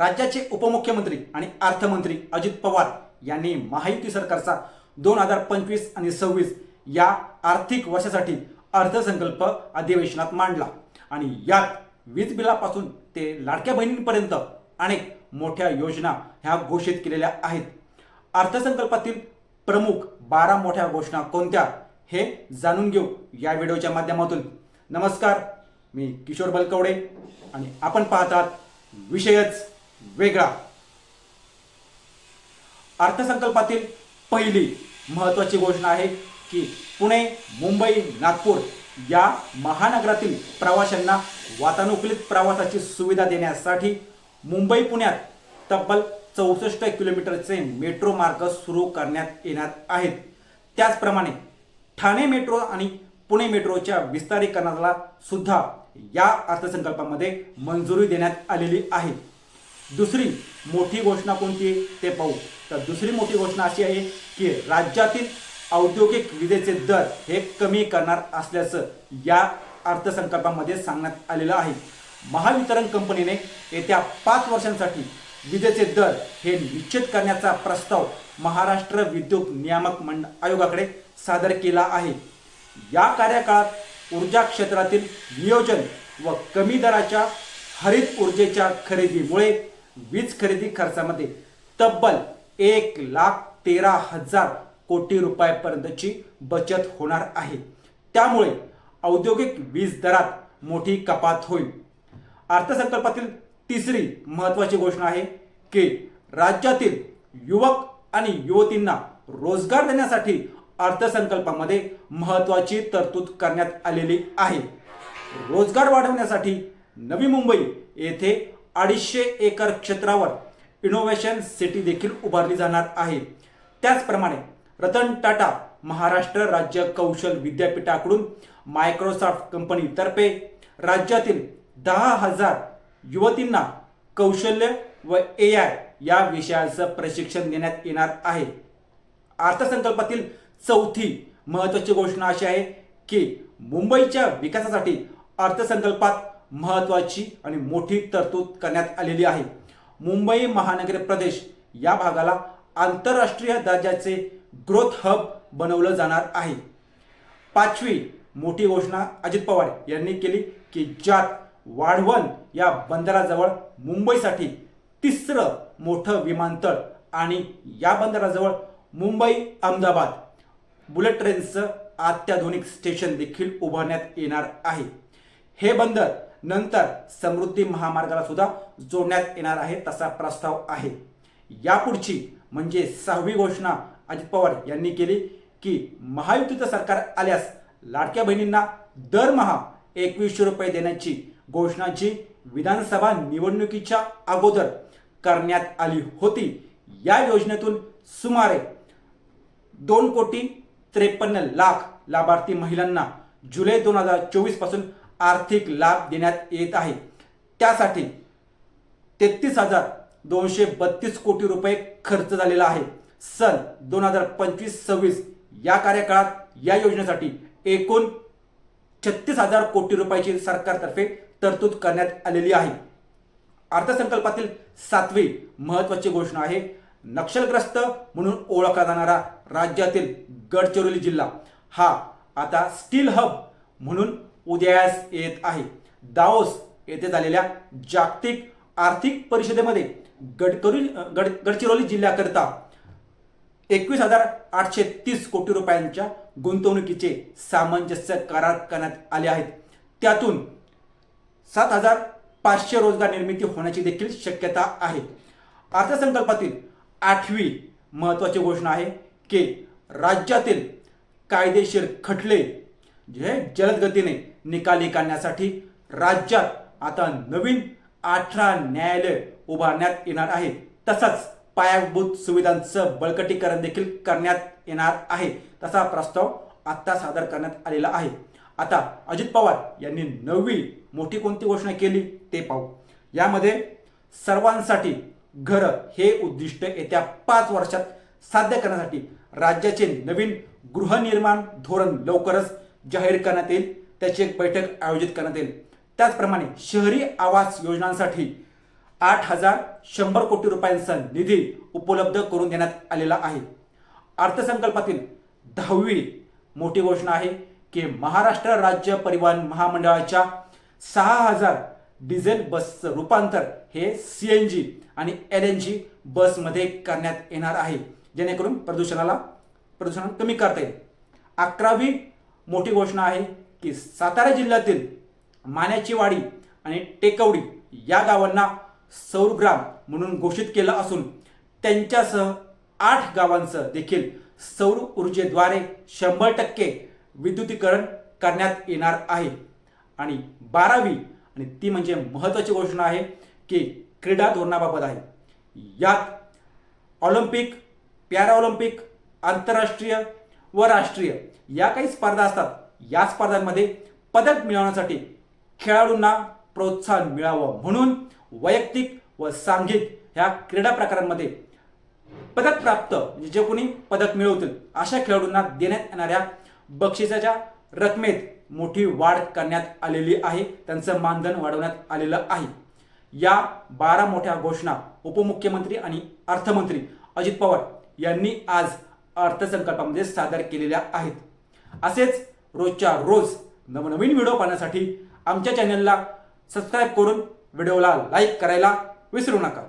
राज्याचे उपमुख्यमंत्री आणि अर्थमंत्री अजित पवार यांनी महायुती सरकारचा दोन हजार पंचवीस आणि सव्वीस या आर्थिक वर्षासाठी अर्थसंकल्प अधिवेशनात मांडला. आणि यात वीज बिलापासून ते लाडक्या बहिणींपर्यंत अनेक मोठ्या योजना ह्या घोषित केलेल्या आहेत. अर्थसंकल्पातील प्रमुख बारा मोठ्या घोषणा कोणत्या हे जाणून घेऊ या व्हिडिओच्या माध्यमातून. नमस्कार मी किशोर बलकवडे आणि आपण पाहतात विषयच वेगळा. अर्थसंकल्पातील पहिली महत्त्वाची घोषणा आहे की पुणे मुंबई नागपूर या महानगरातील प्रवाशांना वातानुकूलित प्रवासाची सुविधा देण्यासाठी मुंबई पुण्यात तब्बल चौसष्ट किलोमीटरचे मेट्रो मार्ग सुरू करण्यात येणार आहेत. त्याचप्रमाणे ठाणे मेट्रो आणि पुणे मेट्रोच्या विस्तारीकरणाला सुद्धा या अर्थसंकल्पामध्ये मंजुरी देण्यात आलेली आहे. दुसरी मोठी घोषणा कोणती आहे? ते पाहू. तर दुसरी मोठी घोषणा अशी आहे की राज्यातील औद्योगिक विजेचे दर हे कमी करणार असल्याचं या अर्थसंकल्पामध्ये सांगण्यात आलेलं आहे. महावितरण कंपनीने येत्या पाच वर्षांसाठी विजेचे दर हे निश्चित करण्याचा प्रस्ताव महाराष्ट्र विद्युत नियामक मंड आयोगाकडे सादर केला आहे. या कार्यकाळात ऊर्जा क्षेत्रातील नियोजन व कमी दराच्या हरित ऊर्जेच्या खरेदीमुळे वीज खरेदी खर्चामध्ये तब्बल एक लाख तेरा हजार कोटी रुपयापर्यंतची बचत होणार आहे. त्यामुळे औद्योगिक वीज दरात मोठी कपात होईल. अर्थसंकल्पातील तिसरी महत्त्वाची घोषणा आहे की राज्यातील युवक आणि युवतींना रोजगार देण्यासाठी अर्थसंकल्पामध्ये महत्त्वाची तरतूद करण्यात आलेली आहे. रोजगार वाढवण्यासाठी नवी मुंबई येथे अडीचशे एकर क्षेत्रावर इनोव्हेशन सिटी देखील उभारली जाणार आहे. त्याचप्रमाणे रतन टाटा महाराष्ट्र राज्य कौशल विद्यापीठाकडून मायक्रोसॉफ्ट कंपनीतर्फे राज्यातील दहा हजार युवतींना कौशल्य व ए आय या विषयाचं प्रशिक्षण देण्यात येणार आहे. अर्थसंकल्पातील चौथी महत्त्वाची घोषणा अशी आहे की मुंबईच्या विकासासाठी अर्थसंकल्पात महत्त्वाची आणि मोठी तरतूद करण्यात आलेली आहे. मुंबई महानगर प्रदेश या भागाला आंतरराष्ट्रीय दर्जाचे ग्रोथ हब बनवलं जाणार आहे. पाचवी मोठी घोषणा अजित पवार यांनी केली की ज्यात वाढवण या बंदराजवळ मुंबईसाठी तिसरं मोठं विमानतळ आणि या बंदराजवळ मुंबई अहमदाबाद. बुलेट ट्रेनचं अत्याधुनिक स्टेशन देखील उभारण्यात येणार आहे. हे बंदर नंतर समृद्धी महामार्गाला सुद्धा जोडण्यात येणार आहे तसा प्रस्ताव आहे. यापुढची म्हणजे सहावी घोषणा अजित पवार यांनी केली की महायुतीचं सरकार आल्यास लाडक्या बहिणींना दरमहा एकवीसशे रुपये देण्याची घोषणा जी विधानसभा निवडणुकीच्या अगोदर करण्यात आली होती या योजनेतून सुमारे दोन कोटी त्रेपन्न लाख लाभार्थी महिलांना जुलै दोन हजार चोवीसपासून आर्थिक लाभ देण्यात येत आहे. त्यासाठी तेहतीस हजार दोनशे बत्तीस कोटी रुपये खर्च झालेला आहे. सन दोन हजार पंचवीस सव्वीस या कार्यकाळात या योजनेसाठी एकूण छत्तीस हजार कोटी रुपयाची सरकारतर्फे तरतूद करण्यात आलेली आहे. अर्थसंकल्पातील सातवी महत्त्वाची घोषणा आहे. नक्षलग्रस्त म्हणून ओळखला जाणारा राज्यातील गडचिरोली जिल्हा हा आता स्टील हब म्हणून उदयास येत आहे. दाओस येथे झालेल्या जागतिक आर्थिक परिषदेमध्ये गडकरी गड गडचिरोली जिल्ह्याकरिता एकवीस हजार आठशे तीस कोटी रुपयांच्या गुंतवणुकीचे सामंजस्य करार करण्यात आले आहेत. त्यातून सात हजार पाचशे रोजगार निर्मिती होण्याची देखील शक्यता आहे. अर्थसंकल्पातील आठवी महत्त्वाची घोषणा आहे की राज्यातील कायदेशीर खटले जे जलद गतीने निकाली काढण्यासाठी राज्यात आता नवीन अठरा न्यायालय उभारण्यात येणार आहे. तसंच पायाभूत सुविधांचं बळकटीकरण देखील करण्यात येणार आहे. तसा प्रस्ताव आत्ता सादर करण्यात आलेला आहे. आता अजित पवार यांनी नवी मोठी कोणती घोषणा केली ते पाहू. यामध्ये सर्वांसाठी घरं हे उद्दिष्ट येत्या पाच वर्षात साध्य करण्यासाठी राज्याचे नवीन गृहनिर्माण धोरण लवकरच जाहीर करण्यात येईल त्याची एक बैठक आयोजित करण्यात येईल. त्याचप्रमाणे शहरी आवास योजनांसाठी आठ हजार शंभर कोटी रुपयांचा निधी उपलब्ध करून देण्यात आलेला आहे. अर्थसंकल्पातील दहावी मोठी घोषणा आहे की महाराष्ट्र राज्य परिवहन महामंडळाच्या सहा हजार डिझेल बसचं रूपांतर हे सी एन जी आणि एल एन जी बसमध्ये करण्यात येणार आहे. जेणेकरून प्रदूषणाला प्रदूषण कमी करता येईल. अकरावी मोठी घोषणा आहे की सातारा जिल्ह्यातील मान्याची वाडी आणि टेकवडी या गावांना सौरग्राम म्हणून घोषित केलं असून त्यांच्यासह आठ गावांचं देखील सौर ऊर्जेद्वारे शंभर टक्के विद्युतीकरण करण्यात येणार आहे. आणि बारावी आणि ती म्हणजे महत्त्वाची घोषणा आहे की क्रीडा धोरणाबाबत आहे. यात ऑलिम्पिक पॅराऑलिम्पिक आंतरराष्ट्रीय व राष्ट्रीय. या काही स्पर्धा असतात. या स्पर्धांमध्ये पदक मिळवण्यासाठी खेळाडूंना प्रोत्साहन मिळावं म्हणून वैयक्तिक व सांघिक ह्या क्रीडा प्रकारांमध्ये पदक प्राप्त म्हणजे जे कोणी पदक मिळवतील अशा खेळाडूंना देण्यात येणाऱ्या बक्षिसाच्या रकमेत मोठी वाढ करण्यात आलेली आहे. त्यांचं मानधन वाढवण्यात आलेलं आहे. या बारा मोठ्या घोषणा उपमुख्यमंत्री आणि अर्थमंत्री अजित पवार यांनी आज अर्थसंकल्पामध्ये सादर केलेल्या आहेत. असेच रोजच्या रोज नवनवीन व्हिडिओ पाहण्यासाठी आमच्या चॅनलला सबस्क्राईब करून व्हिडिओला लाईक करायला विसरू नका.